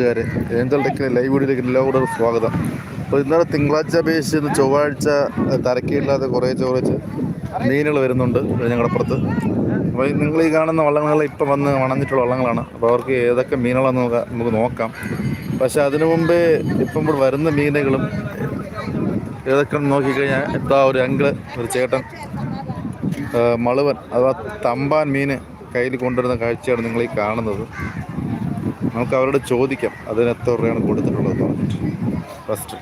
കൂട്ടുകാരെ. Angel ടെക്കിന് live വീഡിയോയിലേക്ക് എല്ലാവരും സ്വാഗതം. അപ്പോൾ ഇന്നലെ തിങ്കളാഴ്ച അപേക്ഷിച്ച് ഇന്ന് ചൊവ്വാഴ്ച തരക്കില്ലാതെ കുറേ കുറച്ച് മീനുകൾ വരുന്നുണ്ട് ഞങ്ങളുടെ അപ്പുറത്ത് അപ്പോൾ നിങ്ങൾ ഈ കാണുന്ന വള്ളങ്ങൾ ഇപ്പം വന്ന് വണഞ്ഞിട്ടുള്ള വള്ളങ്ങളാണ്. അപ്പോൾ അവർക്ക് ഏതൊക്കെ മീനുകളാണെന്ന് നോക്കാം നമുക്ക് നോക്കാം. പക്ഷേ അതിനു മുമ്പേ ഇപ്പം ഇവിടെ വരുന്ന മീനുകളും ഏതൊക്കെ നോക്കിക്കഴിഞ്ഞാൽ എന്താ ഒരു അങ്കിൾ ഒരു ചേട്ടൻ മളുവൻ അഥവാ തമ്പാൻ മീൻ കയ്യിൽ കൊണ്ടുവരുന്ന കാഴ്ചയാണ് നിങ്ങൾ ഈ കാണുന്നത്. നമുക്ക് അവരോട് ചോദിക്കാം അതിന് എത്ര രൂപയാണ് കൊടുത്തിട്ടുള്ളത് പറഞ്ഞിട്ട്. ഫസ്റ്റ്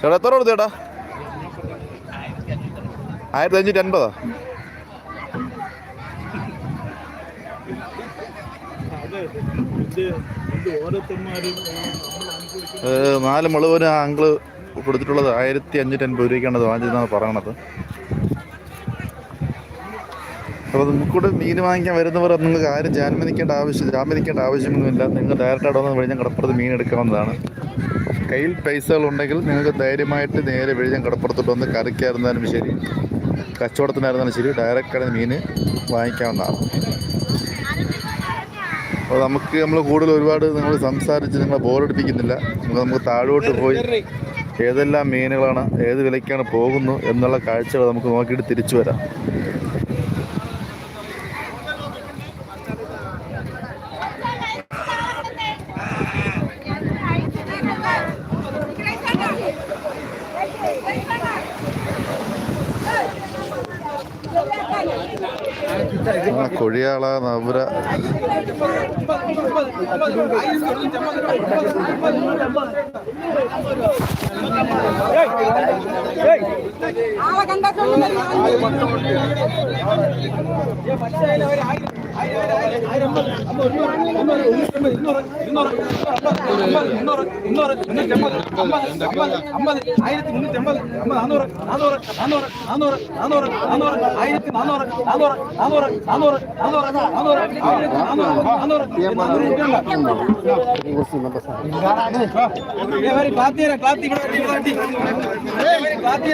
ചേട്ടാ എത്ര കൊടുത്തു ചേട്ടാ? ആയിരത്തി അഞ്ഞൂറ്റി അൻപതാ നാല് മുളക് ആ അങ്കിൾ കൊടുത്തിട്ടുള്ളത് ആയിരത്തി അഞ്ഞൂറ്റി അൻപത് രൂപയ്ക്കാണ് അത് വാങ്ങിച്ചതെന്നാണ് പറയണത്. അപ്പോൾ നമുക്കിവിടെ മീൻ വാങ്ങിക്കാൻ വരുന്നവർ നിങ്ങൾക്ക് ആരും ജാമ്യം ആവശ്യം ജാമ്യം ആവശ്യമൊന്നുമില്ല. നിങ്ങൾ ഡയറക്റ്റ് അവിടെ വന്ന് വിഴിഞ്ഞം കടപ്പുറത്ത് മീൻ എടുക്കാവുന്നതാണ്. കയ്യിൽ പൈസകളുണ്ടെങ്കിൽ നിങ്ങൾക്ക് ധൈര്യമായിട്ട് നേരെ വിഴിഞ്ഞം കടപ്പുറത്തോട്ട് വന്ന് കറിക്കായിരുന്നാലും ശരി. കച്ചവടത്തിനായിരുന്നാലും ശരി. ഡയറക്റ്റ് ആണ് മീൻ വാങ്ങിക്കാവുന്നതാണ്. അപ്പോൾ നമുക്ക് നമ്മൾ കൂടുതൽ ഒരുപാട് നിങ്ങൾ സംസാരിച്ച് നിങ്ങളെ ബോറടിപ്പിക്കുന്നില്ല നിങ്ങൾ നമുക്ക് താഴോട്ട് പോയി ഏതെല്ലാം മീനുകളാണ് ഏത് വിലയ്ക്കാണ് പോകുന്നു എന്നുള്ള കാഴ്ചകൾ നമുക്ക് നോക്കിയിട്ട് തിരിച്ചു വരാം. മലയാള നവര. ആളെ കണ്ടാക്കൊണ്ട് ആയിരത്തി മുന്നൂറ്റി എൺപത് നാനൂറ് നാനൂറ് നാനൂറ് നാനൂറ് നാനൂറ് നാനൂറ് ആയിരത്തി നാനൂറ് നാനൂറ് നാനൂറ് നാനൂറ് നാനൂറ് നാനൂറ് ആയിരത്തി നാനൂറ് നാനൂറ് നാനൂറ് ക്ലാത്തി ക്ലാത്തി ക്ലാത്തി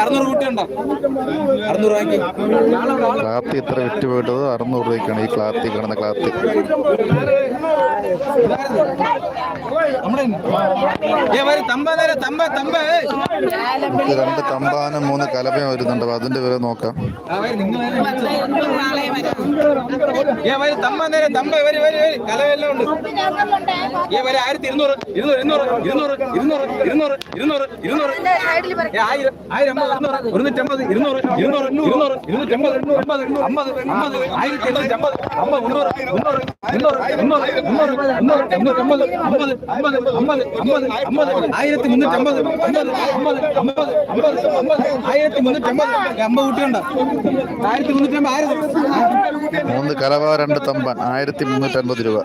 അറുന്നൂറ് കുട്ടിയുണ്ടോ ക്ലാത്തി ഇത്ര വിറ്റ് പോയിട്ടത്? അറുന്നൂറ് രൂപയ്ക്കാണ് ഈ ക്ലാത്തി കിടന്ന ക്ലാത്തി. രണ്ട് തമ്പാനും മൂന്ന് കലപയും വരുന്നുണ്ട്. അതിന്റെ വില നോക്കാം. ഏ വരെ തമ്മ നേരെ തമ്മ വരി വരി വരി കലവെല്ലാം ഉണ്ട് ഏ വരെ ആയിരത്തി ഇരുന്നൂറ് ഇരുന്നൂറ് ഇരുന്നൂറ് ഇരുന്നൂറ് ഇരുന്നൂറ് ഇരുന്നൂറ് ഇരുന്നൂറ് ഇരുന്നൂറ് ഏ ആയിരം ആയിരം അമ്പത് ഇരുന്നൂറ് ഒരുന്നൂറ്റമ്പത് ഇരുന്നൂറ് ഇരുന്നൂറ് ഇരുന്നൂറ് ഇരുന്നൂറ്റമ്പത് അമ്പത് അമ്പത് അമ്പത് ആയിരത്തി എണ്ണൂറ്റി അമ്പത് അമ്പത് മുന്നൂറ് മുന്നൂറ് മുന്നൂറ് മുന്നൂറ് മുന്നൂറ് മുന്നൂറ് മുന്നൂറ്റമ്പത് അമ്പത് അമ്പത് അമ്പത് അമ്പത് അമ്പത് ആയിരത്തി മുന്നൂറ്റമ്പത് അമ്പത് അമ്പത് അമ്പത് അമ്പത് അമ്പത് ആയിരത്തി മുന്നൂറ്റമ്പത് അമ്പത് കുട്ടിയുണ്ടോ ആയിരത്തി മുന്നൂറ്റമ്പത് ആയിരത്തി മൂന്ന് കലവ രണ്ട് തമ്പാൻ. ആയിരത്തി മുന്നൂറ്റി അൻപത് രൂപ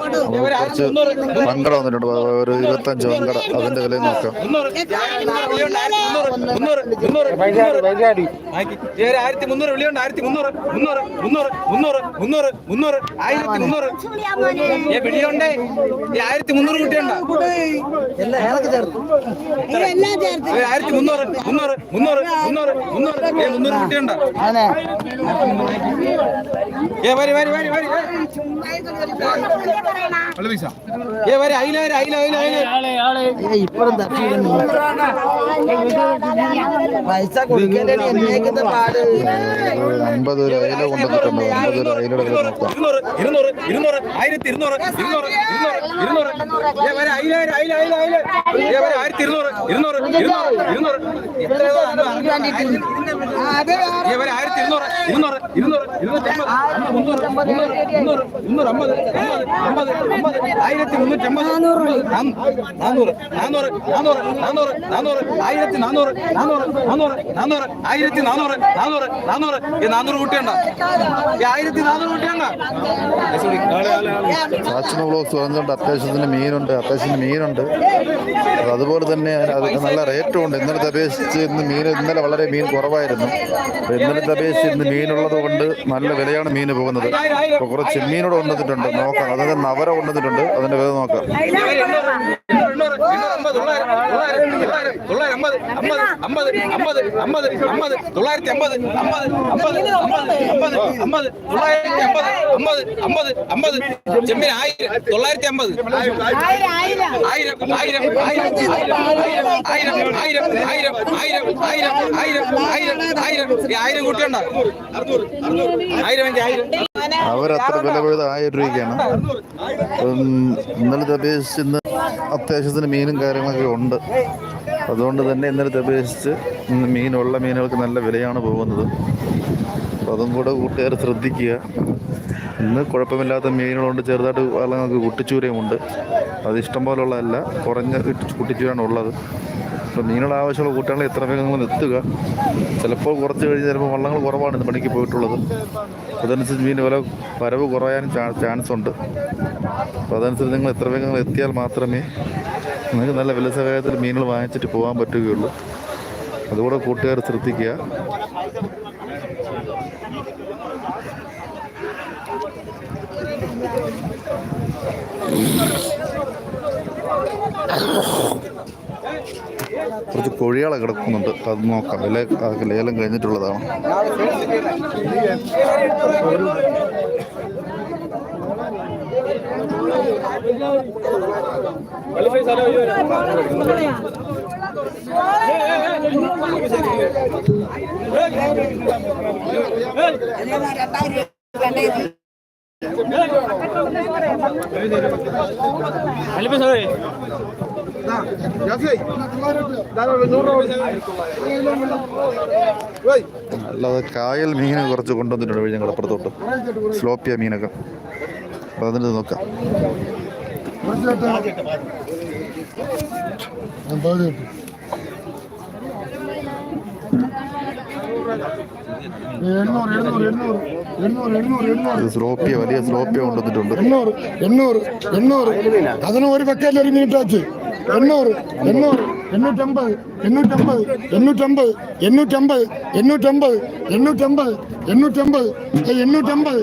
കുറച്ച് വങ്കട വന്നിട്ടുണ്ട്. ഒരു ഇരുപത്തഞ്ച് വങ്കട. അതിന്റെ വില നോക്കാം. ആയിരത്തി മുന്നൂറ് വിളിയുണ്ട് ആയിരത്തി മുന്നൂറ് മുന്നൂറ് മുന്നൂറ് മുന്നൂറ് മുന്നൂറ് മുന്നൂറ് ആയിരത്തി മുന്നൂറ് വിളിയുണ്ടേ ഈ ആയിരത്തി മുന്നൂറ് കുട്ടിയുണ്ടോ ആയിരത്തി മുന്നൂറ് മുന്നൂറ് മുന്നൂറ് മുന്നൂറ് മുന്നൂറ് മുന്നൂറ് കുട്ടിയുണ്ടോ വരി വരി വരി വരി. ഏ വരി അയില വരി അയില അയില അയില. ഇപ്പഴും പൈസ കൊടുക്കേണ്ട പാട്? അൻപത് ഒരു അയില കൊണ്ടുവന്നിട്ടുണ്ട് അയിലയുടെ വില നോക്കാം ഇരുന്നൂറ് ഇരുന്നൂറ് ഇരുന്നൂറ് ആയിരത്തി ഇരുന്നൂറ് ഇരുന്നൂറ് ഇരുന്നൂറ് ഇരുന്നൂറ്. ഏ വരെ അയില അയില അയില അയില. ഏ വരെ ഇരുന്നൂറ് ഇരുന്നൂറ് ഇരുന്നൂറ്. വരെ ആയിരത്തി ഇരുന്നൂറ് ഇരുന്നൂറ് ഇരുന്നൂറ് ഇരുന്നൂറ്റമ്പത് മുന്നൂറ് മുന്നൂറ് മുന്നൂറ് മുന്നൂറ് അമ്പത് അമ്പത് അമ്പത് ആയിരത്തി മുന്നൂറ്റമ്പത് നാനൂറ്. നാനൂറ് നാനൂറ് നാനൂറ് നാനൂറ് ആയിരത്തി നാനൂറ് നാനൂറ് നാനൂറ് നാനൂറ് ആയിരത്തി നാനൂറ് നാനൂറ് നാനൂറ്. ഈ നാനൂറ് കൂട്ടിയണ്ട. ഈ ആയിരത്തി നാനൂറ് കൂട്ടിയണ്ട. ചാച്ചന ബ്ലോക്സ് പറഞ്ഞുകൊണ്ട് അത്യാവശ്യത്തിന് മീനുണ്ട് അത്യാവശ്യത്തിന് മീനുണ്ട്. അതുപോലെ തന്നെ നല്ല റേറ്റും ഉണ്ട്. ഇന്നലത്തെ അപേക്ഷിച്ച് ഇന്ന് മീൻ ഇന്നലെ വളരെ മീൻ കുറവായിരുന്നു. ഇന്നലത്തെ അപേക്ഷിച്ച് ഇന്ന് മീനുള്ളത് കൊണ്ട് നല്ല വിലയാണ് മീൻ പോകുന്നത്. അപ്പോൾ കുറച്ച് ചെമ്മീനോട് കൊണ്ടുവന്നിട്ടുണ്ട് നോക്കാം. അതായത് നവര കൊണ്ടുവന്നിട്ടുണ്ട് അതിന്റെ വില നോക്കാം. ചെമ്മീൻ ആയിരം തൊള്ളായിരത്തി അമ്പത് ആയിരം ആയിരം ആയിരം ആയിരം ആയിരം ആയിരം ആയിരം ആയിരം ആയിരം കൂട്ടണ്ട ആയിരം ആയിരം അവരത്ര വില പോയത് ആയിരം രൂപയ്ക്കാണ് ഇന്നലത്തെ അപേക്ഷിച്ച് അത്യാവശ്യത്തിന് മീനും കാര്യങ്ങളൊക്കെ ഉണ്ട്. അതുകൊണ്ട് തന്നെ ഇന്നലത്തെ അപേക്ഷിച്ച് ഇന്ന് മീനുള്ള മീനുകൾക്ക് നല്ല വിലയാണ് പോകുന്നത്. അപ്പോൾ അതും കൂടെ കൂട്ടുകാർ ശ്രദ്ധിക്കുക. ഇന്ന് കുഴപ്പമില്ലാത്ത മീനുകളുണ്ട്. ചെറുതായിട്ട് വള്ളങ്ങൾക്ക് കുട്ടിച്ചൂരയുമുണ്ട്. അത് ഇഷ്ടം പോലുള്ളതല്ല. കുറഞ്ഞ കുട്ടിച്ചൂരാണ് ഉള്ളത്. അപ്പോൾ മീനുള്ള ആവശ്യമുള്ള കൂട്ടുകാരെ എത്ര വേഗം നിങ്ങൾ എത്തുക? ചിലപ്പോൾ കുറച്ച് കഴിഞ്ഞ് ചിലപ്പോൾ വള്ളങ്ങൾ കുറവാണ് ഇന്ന് പണിക്ക് പോയിട്ടുള്ളത്. അതനുസരിച്ച് മീൻ വില വരവ് കുറയാനും ചാൻസ് ഉണ്ട്. അപ്പോൾ അതനുസരിച്ച് നിങ്ങൾ എത്ര വേഗം എത്തിയാൽ മാത്രമേ നിങ്ങൾക്ക് നല്ല വില സഹായത്തിൽ മീനുകൾ വാങ്ങിച്ചിട്ട് പോകാൻ പറ്റുകയുള്ളൂ. അതുകൂടെ കൂട്ടുകാർ ശ്രദ്ധിക്കുക. കുറച്ച് കോഴികളെ കിടക്കുന്നുണ്ട്. അത് നോക്കാം. വില അതൊക്കെ ലേലം കഴിഞ്ഞിട്ടുള്ളതാണ്. അല്ലാതെ കായൽ മീൻ കുറച്ച് കൊണ്ടുവന്നിട്ടുണ്ട് വഴി ഞങ്ങളുടെ അപ്പുറത്തോട്ട്. സ്ലോപ്പിയ മീനൊക്കെ. അപ്പം അതിന്റെ നോക്കാം. സ്ലോപ്പിയ വലിയ സ്ലോപ്പിയ കൊണ്ടുവന്നിട്ടുണ്ട്. എണ്ണൂറ് എണ്ണൂറ് എണ്ണൂറ്. അതിന് ഒരു വെക്കല്ലേ ഒരു മീനിട്ടാച്ച് എണ്ണൂറ് എണ്ണൂറ് എണ്ണൂറ്റമ്പത് എണ്ണൂറ്റമ്പത് എണ്ണൂറ്റമ്പത് എണ്ണൂറ്റമ്പത് എണ്ണൂറ്റമ്പത് എണ്ണൂറ്റമ്പത് എണ്ണൂറ്റമ്പത് എണ്ണൂറ്റമ്പത്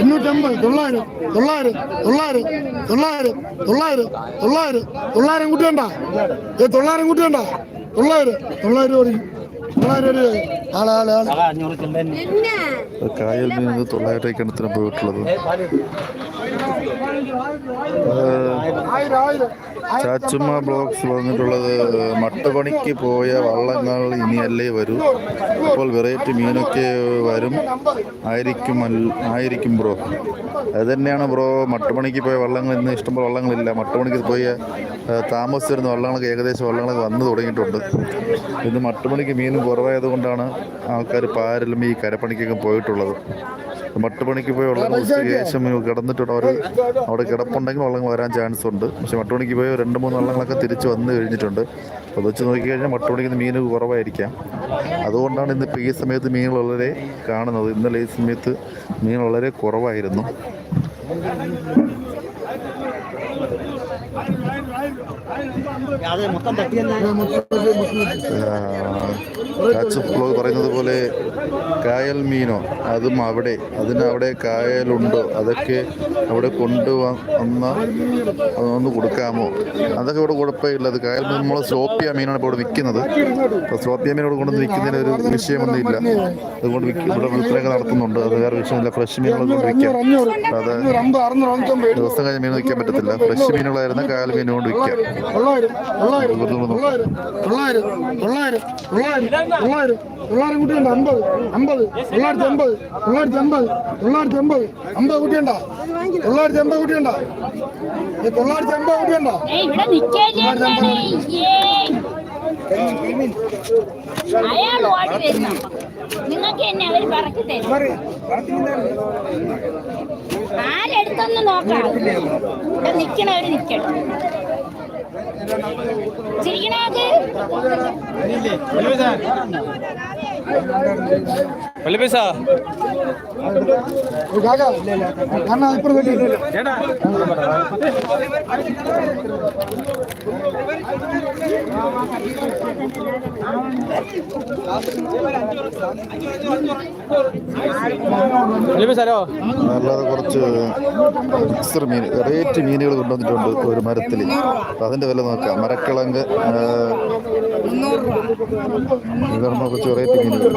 എണ്ണൂറ്റമ്പത് തൊള്ളായിരം തൊള്ളായിരം തൊള്ളായിരം തൊള്ളായിരം തൊള്ളായിരം തൊള്ളായിരം തൊള്ളായിരം കൂട്ടിയണ്ട ഏ തൊള്ളായിരം കൂട്ടിയണ്ട തൊള്ളായിരം തൊള്ളായിരം ഓടി. കായൽ മീൻ തൊള്ളായിരത്തേക്കാണ് തൊള്ളായിരം ഇത്ര പോയിട്ടുള്ളത് ചാച്ചുമ്മ ബ്ലോക്സ് വന്നിട്ടുള്ളത് മട്ടുപണിക്ക് പോയ വള്ളങ്ങൾ ഇനിയല്ലേ വരൂ? അപ്പോൾ വെറൈറ്റി മീനൊക്കെ വരും. ആയിരിക്കും ആയിരിക്കും ബ്രോ. അത് തന്നെയാണ് ബ്രോ മട്ടുപണിക്ക് പോയ വള്ളങ്ങൾ ഇന്ന് ഇഷ്ടംപോലെ വള്ളങ്ങളില്ല. മട്ടുപണിക്ക് പോയ താമസിച്ചിരുന്ന വള്ളങ്ങളൊക്കെ ഏകദേശം വള്ളങ്ങളൊക്കെ വന്നു തുടങ്ങിയിട്ടുണ്ട്. ഇന്ന് മട്ടുപണിക്ക് മീനും കുറവായതുകൊണ്ടാണ് ആൾക്കാർ പാരലും ഈ കരപ്പണിക്കൊക്കെ പോയിട്ടുള്ളത്. മട്ടുപണിക്ക് പോയി വെള്ളം ഉച്ചയ്ക്ക് ശേഷം കിടന്നിട്ടുണ്ട്. അവർ അവിടെ കിടപ്പുണ്ടെങ്കിൽ വള്ളങ്ങൾ വരാൻ ചാൻസ് ഉണ്ട്. പക്ഷെ മട്ടുപണിക്ക് പോയി രണ്ട് മൂന്ന് വള്ളങ്ങളൊക്കെ തിരിച്ച് വന്ന് കഴിഞ്ഞിട്ടുണ്ട്. അത് വെച്ച് നോക്കിക്കഴിഞ്ഞാൽ മട്ടുപണിക്ക് മീൻ കുറവായിരിക്കാം. അതുകൊണ്ടാണ് ഇന്നിപ്പോൾ ഈ സമയത്ത് മീൻ വളരെ കാണുന്നത്. ഇന്നലെ ഈ സമയത്ത് മീൻ വളരെ കുറവായിരുന്നു. പറയുന്നത് പോലെ കായൽ മീനോ അതും അവിടെ അതിനവിടെ കായലുണ്ടോ അതൊക്കെ അവിടെ കൊണ്ടുവന്ന ഒന്ന് കൊടുക്കാമോ? അതൊക്കെ ഇവിടെ കുഴപ്പമില്ല. അത് കായൽ മീൻ നമ്മൾ സ്ലോപ്പിയ മീനാണ് ഇപ്പോൾ ഇവിടെ വിൽക്കുന്നത്. അപ്പോൾ സ്ലോപ്പിയ മീൻ ഇവിടെ കൊണ്ടുവന്ന് വിൽക്കുന്നതിന് ഒരു വിഷയമൊന്നും ഇല്ല അതുകൊണ്ട് ഇവിടെ വിൽപ്പനയൊക്കെ നടത്തുന്നുണ്ട്. അത് വേറെ വിഷയമില്ല ഫ്രഷ് മീനുകൾ കൊണ്ട് വിൽക്കാം. അത് ദിവസം കഴിഞ്ഞ് മീൻ വിൽക്കാൻ പറ്റത്തില്ല. ഫ്രഷ് മീനുകളായിരുന്നു കായൽ മീൻ കൊണ്ട് വിൽക്കാം. തൊള്ളായിരം തൊള്ളായിരം തൊള്ളായിരം തൊള്ളായിരം തൊള്ളായിരം തൊള്ളായിരം തൊള്ളായിരം തൊള്ളായിരം കുട്ടിയുണ്ട്? അമ്പത് അമ്പത് തൊള്ളായിരത്തി അമ്പത് തൊള്ളായിരത്തി അമ്പത് തൊള്ളായിരത്തി അമ്പത് അമ്പത് കുട്ടിയുണ്ട? തൊള്ളായിരത്തി അമ്പത് കുട്ടിയുണ്ട? തൊള്ളായിരത്തി അമ്പത് കുട്ടിയുണ്ട? തൊള്ളായിരത്തി അമ്പത് അയാൾ ഓടി വരുന്നു. നിങ്ങൾക്ക് എന്നെ അവർ പറഞ്ഞു തരും ആരെടുത്തൊന്ന് നോക്കാം? ഇവിടെ നിക്കണവര് നിക്കണം ചിരിക്കണാക്ക് വല്യപ്പേസ കാരണം ഇപ്പുറം വെട്ടി ചേട്ടാ വല്യപ്പേസാരോ അല്ലാതെ കുറച്ച് മിക്സർ മീൻ വെറൈറ്റി മീനുകൾ കൊണ്ടുവന്നിട്ടുണ്ട് ഒരു മരത്തിൽ അപ്പം അതിന്റെ വില നോക്കാം. മരക്കിഴങ്ങ് ആ, ഇതാണ് കുറച്ച് വെറൈറ്റി മീനുകൾ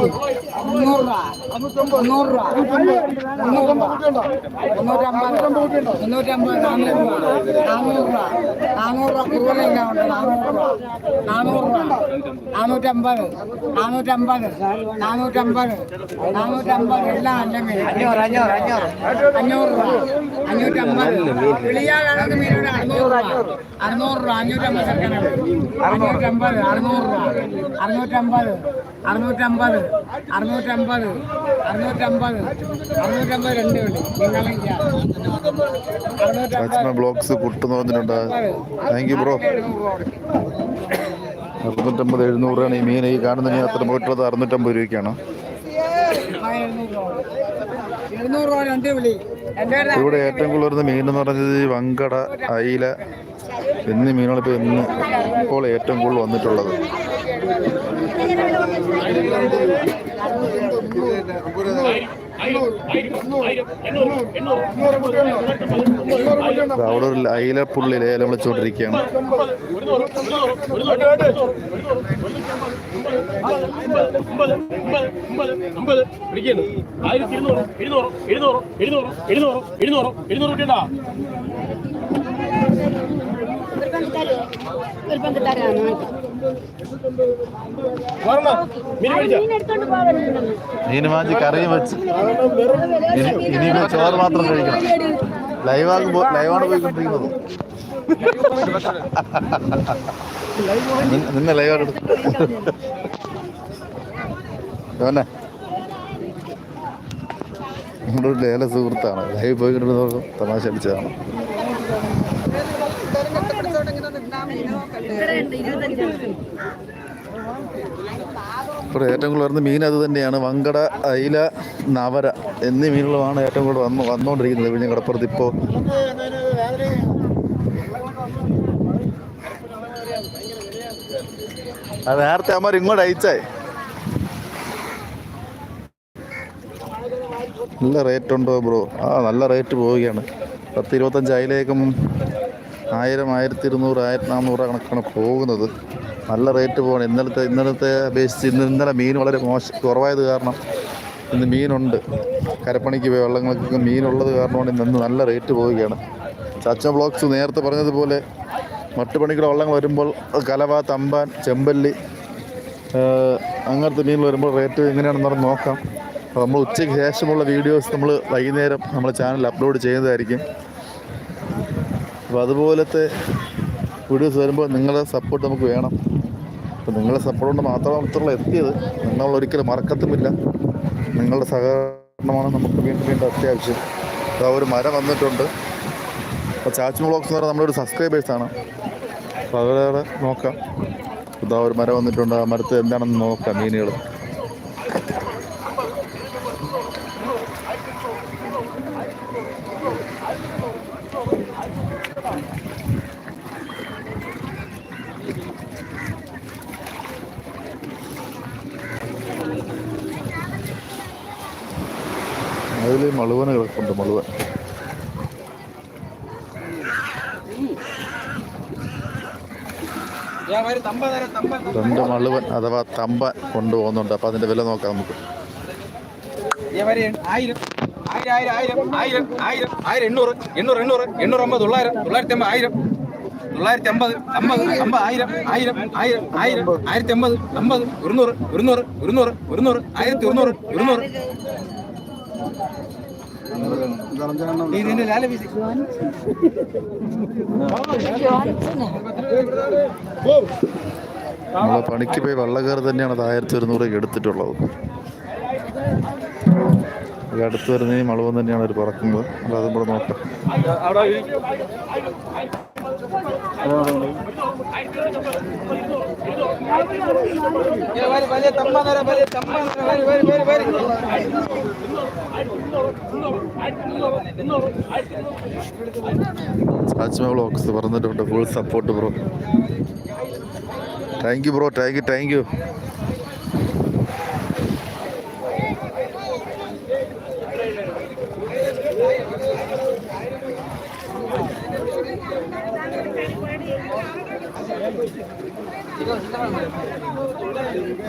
നാനൂറ്റമ്പത്. നാനൂറ്റമ്പത്. നാനൂറ്റമ്പത്. നാനൂറ്റമ്പത്. എല്ലാം അല്ലെങ്കിൽ അഞ്ഞൂറ് അഞ്ഞൂറ് അഞ്ഞൂറ്. അഞ്ഞൂറ് രൂപ. അഞ്ഞൂറ്റമ്പത്. കിളിയാണെങ്കിൽ മീനോട് അറുന്നൂറ് രൂപ. അറുന്നൂറ് രൂപ. അഞ്ഞൂറ്റമ്പത് അറുന്നൂറ്. അറുന്നൂറ്റമ്പത് അറുന്നൂറ്റമ്പത് അറുന്നൂറ്റമ്പത് അറുന്നൂറ്റമ്പത് അറുന്നൂറ്റമ്പത് രണ്ട് വേണ്ടി. നിങ്ങളെ ബ്ലോക്സ് ബ്ലോഗ്സ് കുട്ടെന്ന് പറഞ്ഞിട്ടുണ്ട് താങ്ക് യു ബ്രോ അറുന്നൂറ്റമ്പത് എഴുന്നൂറ് ആണ് ഈ മീൻ. ഈ കാണുന്ന മീൻ അത്ര പോയിട്ടുള്ളത് അറുന്നൂറ്റമ്പത് രൂപയ്ക്കാണ്. എഴുന്നൂറ് രൂപ രണ്ട് വിളി. ഇവിടെ ഏറ്റവും കൂടുതൽ വരുന്ന മീൻ എന്ന് പറഞ്ഞത് ഈ വങ്കട അയില എന്നീ മീനുകൾ ഇപ്പോൾ ഇന്ന് ഇപ്പോൾ ഏറ്റവും കൂടുതൽ വന്നിട്ടുള്ളത്. ദാ അവിടെ ഒരു അയില പുള്ളി ലേലം വിളിച്ചുകൊണ്ടിരിക്കുകയാണ്. ആയിരത്തി ഇരുന്നൂറ് ഇരുന്നൂറ് ഇരുന്നൂറ് മീൻ മീൻ മാഞ്ചി കറിയും വെച്ച്. ഇനി ചോറ് മാത്രം കഴിക്കണം. ലൈവാണ് ലൈവാണ് പോയിക്കൊണ്ടിരിക്കുന്നത്. നിന്നെ- നിന്നെ ലൈവാണ് എടുത്തു. നമ്മുടെ ഒരു ലേല സുഹൃത്താണ്. ലൈവ് പോയിക്കൊണ്ടിരുന്നത് തമാശ അടിച്ചതാണ്. ഇവിടെ ഏറ്റവും കൂടുതൽ വരുന്ന മീൻ അത് തന്നെയാണ്. വങ്കട അയില നവര എന്നീ മീനുകളുമാണ് ഏറ്റവും കൂടുതൽ വന്ന് വന്നുകൊണ്ടിരിക്കുന്നത് വിഴിഞ്ഞ കടപ്പുറത്ത് ഇപ്പോൾ. അത് നേരത്തെ അമ്മ ഇങ്ങോട്ട് അയച്ചേ. നല്ല റേറ്റ് ഉണ്ടോ ബ്രോ? ആ നല്ല റേറ്റ് പോവുകയാണ്. പത്ത് ഇരുപത്തഞ്ച് അയിലേക്കും ആയിരം ആയിരത്തി ഇരുന്നൂറ് ആയിരത്തി നാന്നൂറ് കണക്കാണ് പോകുന്നത്. നല്ല റേറ്റ് പോകണം ഇന്നലത്തെ ഇന്നലത്തെ അപേക്ഷിച്ച് ഇന്ന് ഇന്നലെ മീൻ വളരെ മോശം കുറവായത് കാരണം ഇന്ന് മീനുണ്ട്. കരപ്പണിക്ക് പോയ വെള്ളങ്ങൾക്കൊക്കെ മീനുള്ളത് കാരണമാണ് ഇന്ന് നല്ല റേറ്റ് പോവുകയാണ്. ചച്ച ബ്ലോക്സ് നേരത്തെ പറഞ്ഞതുപോലെ മട്ടുപണിക്കുള്ള വള്ളങ്ങൾ വരുമ്പോൾ കലവ തമ്പാൻ ചെമ്പല്ലി അങ്ങനത്തെ മീൻ വരുമ്പോൾ റേറ്റ് എങ്ങനെയാണെന്ന് നോക്കാം. നമ്മൾ ഉച്ചയ്ക്ക് ശേഷമുള്ള വീഡിയോസ് നമ്മൾ വൈകുന്നേരം നമ്മുടെ ചാനലിൽ അപ്ലോഡ് ചെയ്യുന്നതായിരിക്കും. അപ്പോൾ അതുപോലത്തെ വീഡിയോസ് വരുമ്പോൾ നിങ്ങളുടെ സപ്പോർട്ട് നമുക്ക് വേണം. അപ്പോൾ നിങ്ങളുടെ സപ്പോർട്ട് കൊണ്ട് മാത്രമാണ് ഇത്രയുള്ള എത്തിയത്. നിങ്ങൾ ഒരിക്കലും മറക്കത്തുമില്ല. നിങ്ങളുടെ സഹകരണമാണ് നമുക്ക് വീണ്ടും വീണ്ടും അത്യാവശ്യം. അപ്പോൾ ഒരു മരം വന്നിട്ടുണ്ട്. അപ്പോൾ ചാച്ചു ബ്ലോഗ്സ് എന്ന് നമ്മുടെ ഒരു സബ്സ്ക്രൈബേഴ്സാണ് അപ്പോൾ അവരെ നോക്കാം. ഇതാ ഒരു മരം വന്നിട്ടുണ്ട്. ആ മരത്ത് എന്താണെന്ന് നോക്കാം മീനുകൾ അതിൽ മളുവന് കിടപ്പുണ്ട് മളുവൻ ഞാൻ വരും തമ്പ തരാം തമ്പ രണ്ട് മള്ളുവൻ അഥവാ തമ്പ കൊണ്ടുപോകുന്നുണ്ട്. അപ്പോൾ അതിന്റെ വില നോക്കാം നമുക്ക്. ആയിരം ആയിരം ഒരുന്നൂറ് ഒരുന്നൂറ് ഒരുന്നൂറ് ഒരുന്നൂറ് ആയിരത്തി ഒരുന്നൂറ് ഒരുന്നൂറ്. പണിക്ക് പോയി വള്ളക്കാർ തന്നെയാണ് അത് ആയിരത്തി ഒരുന്നൂറ് എടുത്തിട്ടുള്ളത്. ഈ അടുത്ത് വരുന്ന മളുവൻ തന്നെയാണ് അവർ പറക്കുന്നത്. അപ്പോൾ അതും കൂടെ നോക്കാം. ബ്ലോക്സ് പറഞ്ഞിട്ടുണ്ട്. Full support bro. Thank you bro thank you thank you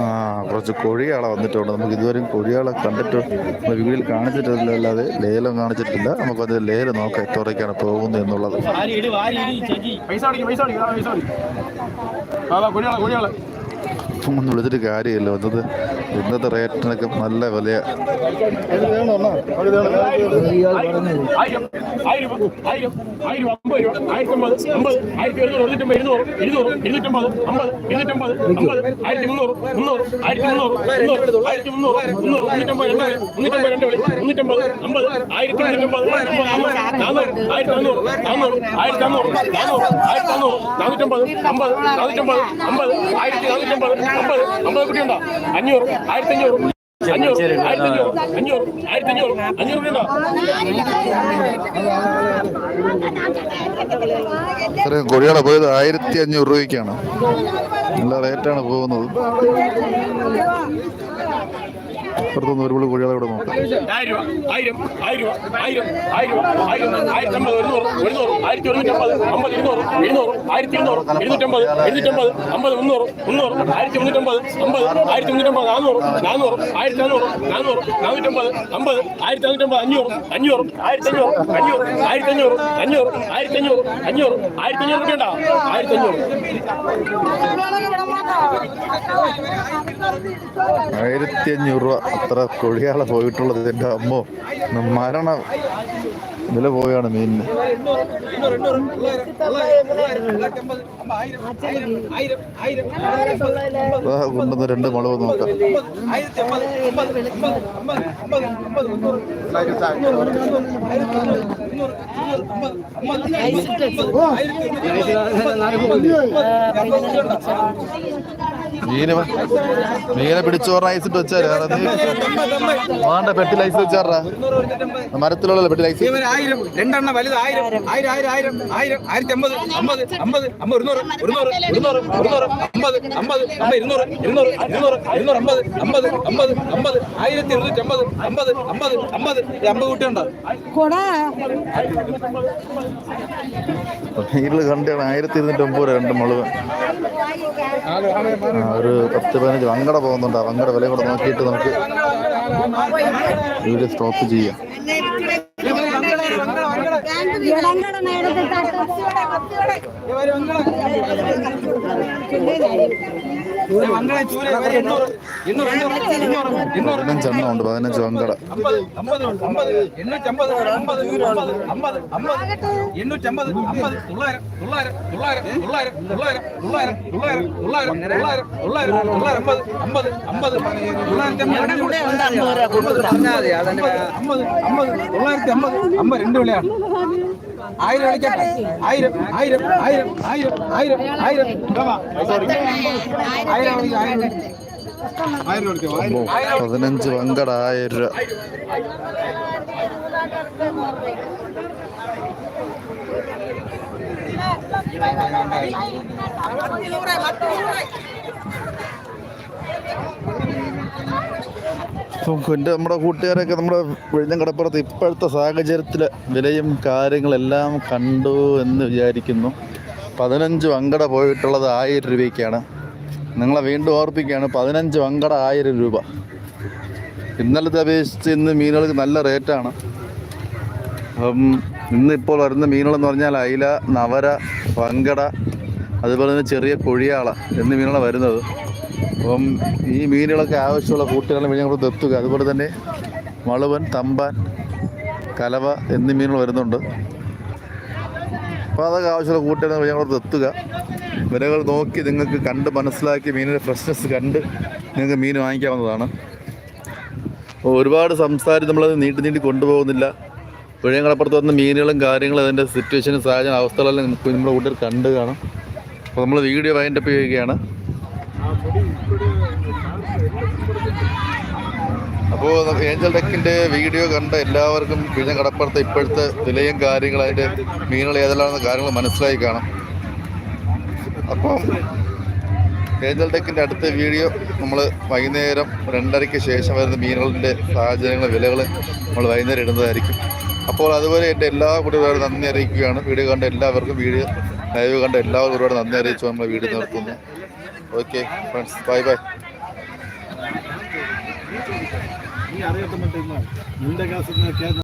ആ കുറച്ച് കോഴിയാളെ വന്നിട്ടുണ്ട്. നമുക്ക് ഇതുവരെയും കോഴികളെ കണ്ടിട്ട് വീട്ടിൽ കാണിച്ചിട്ടില്ല അല്ലാതെ ലേലം കാണിച്ചിട്ടില്ല. നമുക്കത് ലേലം നോക്കാം എത്രയ്ക്കാണ് പോകുന്നത് എന്നുള്ളത്. ഒന്നും വിളിച്ചിട്ട് കാര്യമില്ല. വന്നത് ഇന്നത്തെ റേറ്റിനൊക്കെ നല്ല വിലയ അഞ്ഞൂറ്. ആയിരത്തി അഞ്ഞൂറ് അഞ്ഞൂറ് ആയിരത്തി അഞ്ഞൂറ് അഞ്ഞൂറ് ആയിരത്തി അഞ്ഞൂറ് അഞ്ഞൂറ് കോഴിയാളെ പോയത് ആയിരത്തി അഞ്ഞൂറ് രൂപയ്ക്കാണ്. നല്ല റേറ്റാണ് പോകുന്നത്. പുറത്തുനിന്ന് ഒരു പുള്ളി കോഴികളെ ഇവിടെ നോക്കാം. ആയിരത്തി അഞ്ഞൂറ് രൂപ. അത്ര കൊഴിയാളെ പോയിട്ടുള്ളത് എന്റെ അമ്മോ. മരണം ഇതിൽ പോവുകയാണ് മീനിന് കൊണ്ടുവന്ന് രണ്ട് മുളക് നോക്കാം. മീന് മീനെ പിടിച്ചു പറഞ്ഞ ഐസിട്ട് വെച്ചാൽ വേണ്ട പെട്ടിൽ ഐസ് വെച്ചാറാ മരത്തിലുള്ള പെട്ടിൽ ഐസ് ആയിരം രണ്ടെണ്ണം വലുത് ആയിരം. ആയിരം. ആയിരം ആയിരം ആയിരം ആയിരത്തി അമ്പത് അമ്പത് അമ്പത് അമ്പത് ഇരുന്നൂറ് ഇരുന്നൂറ് ഇരുന്നൂറ് ഇരുന്നൂറ് അമ്പത് അമ്പത് അമ്പത് ഇരുന്നൂറ് ഇരുന്നൂറ് ഇരുന്നൂറ് ഇരുന്നൂറ് അമ്പത് അമ്പത് അമ്പത് അമ്പത് ആയിരത്തി ഇരുന്നൂറ്റി അമ്പത് അമ്പത് അമ്പത്. അമ്പത് അമ്പത് കുട്ടിയുണ്ടോ കണ്ടാണ് ആയിരത്തി ഇരുന്നൂറ്റി ഒമ്പത് രണ്ട് മുളക്. ആ, ഒരു പത്ത് പതിനഞ്ച് വങ്കട പോകുന്നുണ്ട്. ആ വങ്കട വില കൂടെ നോക്കിയിട്ട് നമുക്ക് വീഡിയോ സ്റ്റോപ്പ് ചെയ്യാം. ഇടങ്കട പതിനഞ്ച് എണ്ണം ഉണ്ട് പതിനഞ്ച് വങ്കട തൊള്ളായിരത്തി അമ്പത് അമ്പത് രണ്ട് വിളയാണ് ആയിരം വിളിക്കട്ടെ ആയിരം ആയിരം ആയിരം ആയിരം ആയിരം ആയിരം ആയിരം വിളിക്കാം, ആയിരം വിളിക്കാം. അമ്പോ പതിനഞ്ച് വങ്കട ആയിരം രൂപ ഇപ്പം എന്റെ നമ്മുടെ കൂട്ടുകാരൊക്കെ നമ്മുടെ വെഴിഞ്ഞം കടപ്പുറത്ത് ഇപ്പോഴത്തെ സാഹചര്യത്തിൽ വിലയും കാര്യങ്ങളെല്ലാം കണ്ടു എന്ന് വിചാരിക്കുന്നു. പതിനഞ്ച് വങ്കട പോയിട്ടുള്ളത് ആയിരം രൂപയ്ക്കാണ്. നിങ്ങളെ വീണ്ടും ഓർപ്പിക്കുകയാണ് പതിനഞ്ച് വങ്കട ആയിരം രൂപ. ഇന്നലത്തെ അപേക്ഷിച്ച് ഇന്ന് മീനുകൾക്ക് നല്ല റേറ്റാണ്. അപ്പം ഇന്നിപ്പോൾ വരുന്ന മീനുകളെന്ന് പറഞ്ഞാൽ അയില നവര വങ്കട അതുപോലെ തന്നെ ചെറിയ കൊഴിയാള എന്നീ മീനുകളാണ് വരുന്നത്. അപ്പം ഈ മീനുകളൊക്കെ ആവശ്യമുള്ള കൂട്ടുകാരുടെ മീൻ ഞങ്ങൾ എത്തുക അതുപോലെ തന്നെ മളുവൻ തമ്പാൻ കലവ എന്നീ മീനുകൾ വരുന്നുണ്ട്. അപ്പോൾ അതൊക്കെ ആവശ്യമുള്ള കൂട്ടുകാരെ ഞങ്ങൾ എത്തുക വിലകൾ നോക്കി നിങ്ങൾക്ക് കണ്ട് മനസ്സിലാക്കി മീനിന്റെ ഫ്രഷ്നെസ് കണ്ട് നിങ്ങൾക്ക് മീൻ വാങ്ങിക്കാവുന്നതാണ്. ഒരുപാട് സംസാരിച്ച് നമ്മളത് നീട്ടി നീട്ടി കൊണ്ടുപോകുന്നില്ല. പുഴയങ്ങളപ്പുറത്ത് വന്ന മീനുകളും കാര്യങ്ങളും അതിന്റെ സിറ്റുവേഷനും സാഹചര്യം അവസ്ഥകളെല്ലാം നമ്മുടെ കൂട്ടർ കണ്ട് കാണും. അപ്പോൾ നമ്മൾ വീഡിയോ വൈൻഡപ്പ് ചെയ്യുകയാണ്. അപ്പോൾ ഏഞ്ചൽ ഡെക്കിന്റെ വീഡിയോ കണ്ട എല്ലാവർക്കും വിഴിഞ്ഞ കടപ്പുറത്ത് ഇപ്പോഴത്തെ വിലയും കാര്യങ്ങൾ അതിന്റെ മീനുകൾ ഏതെല്ലാമെന്ന കാര്യങ്ങൾ മനസ്സിലായി കാണും. അപ്പം ഏഞ്ചൽ ഡെക്കിന്റെ അടുത്ത വീഡിയോ നമ്മൾ വൈകുന്നേരം രണ്ടരയ്ക്ക് ശേഷം വരുന്ന മീനുകളുടെ സാഹചര്യങ്ങൾ വിലകൾ നമ്മൾ വൈകുന്നേരം ഇടുന്നതായിരിക്കും. അപ്പോൾ അതുപോലെ എന്റെ എല്ലാ കൂട്ടുകാരും നന്ദി അറിയിക്കുകയാണ്. വീഡിയോ കണ്ട എല്ലാവർക്കും വീഡിയോ ലൈവ് കണ്ട എല്ലാവർക്കും ഒരുപാട് നന്ദി അറിയിച്ചു നമ്മൾ വീഡിയോ നിർത്തുന്നു. ഓക്കെ ഫ്രണ്ട്സ് ബൈ ബൈ അറിയത്തും കാസ്